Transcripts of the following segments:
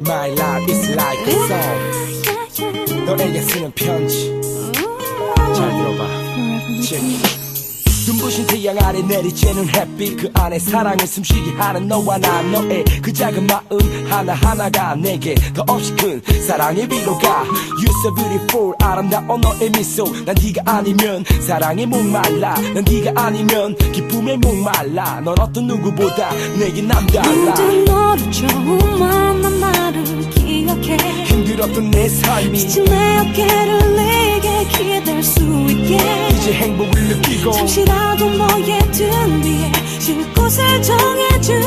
My life is like a song. 너에게 쓰는 편지. 잘 들어봐. Check. 눈부신 태양 아래 내리쬐는 햇빛. 그 안에 사랑을 숨쉬게 하는 너와 나 너의 그 작은 마음. 하나하나가 내게 더 없이 큰 사랑의 위로가. You so beautiful. 아름다운 너의 미소. 난 네가 아니면 사랑에 목말라. 난 네가 아니면 기쁨에 목말라. 넌 어떤 누구보다 내게 남달라 힘들었던 내 삶이 지친 내 어깨를 내게 기댈 수 있게. 이제 행복을 느끼고 잠시라도 너의 등 위에 쉴 곳을 정해준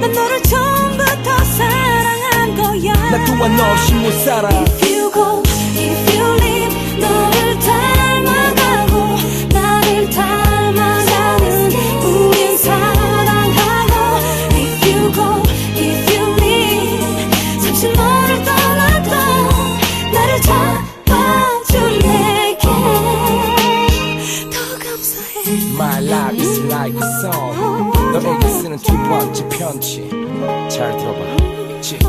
난 너를 처음부터 사랑한 거야. 나 또한 너 없이 못 살아. If you go, if life is like a song. 너에게 쓰는 두 번째 편지. 잘 들어봐. Check.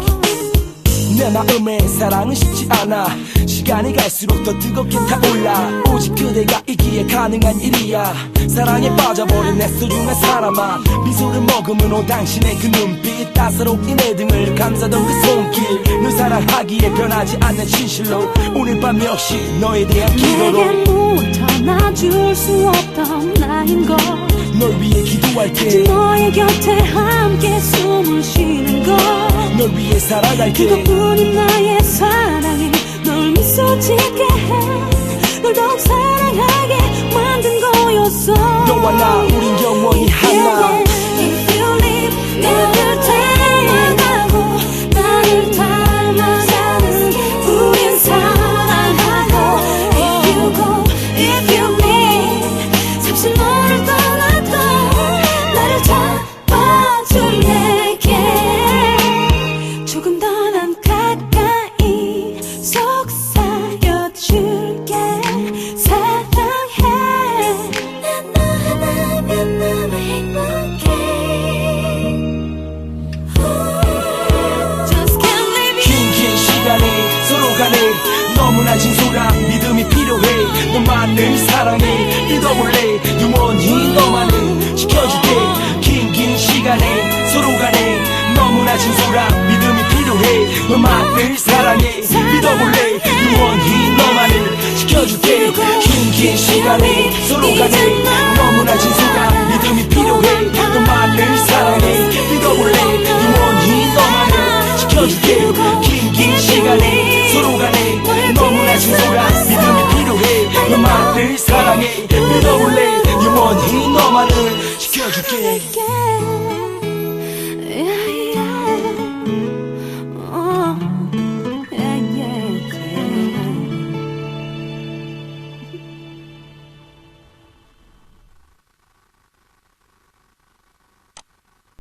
내 마음에 사랑은 쉽지 않아. 시간이 갈수록 더 뜨겁게 타올라. 오직 그대가 있기에 가능한 일이야. 사랑에 빠져버린 내 소중한 사람아. 미소를 머금은 당신의 그 눈빛 따사롭게 내 등을 감싸던 그 손길. 널 사랑하기에 변하지 않는 진실로 오늘 밤 역시 너에 대한 기도로 내게 무엇 하나 줄수 없던 나인 걸널 위해 기도할게 너의 곁에 함께 숨을 쉬는 것. 널 위해 살아갈게 그것뿐인 나의 사랑이 널 미소 짓게 해널 더욱 사랑하게 만든 거였어. 너와 나 우린 영원히 너만을 사랑해 믿어볼래 영원히 너만을 지켜줄게. 긴 긴 시간에 서로 간에 너무나 진솔한 믿음이 필요해. 너만을 사랑해 믿어볼래 영원히 너만을 지켜줄게. 긴 긴 시간에 서로 간에 너무나 진솔한 믿음이 필요해. 너만을 사랑해 믿어볼래 영원히 너만을 지켜줄게. 긴 긴 시간에 서로 간에 너무나 진솔한 믿음이 너만을 사랑해. 믿어볼래 유머니 너만을 지켜줄게.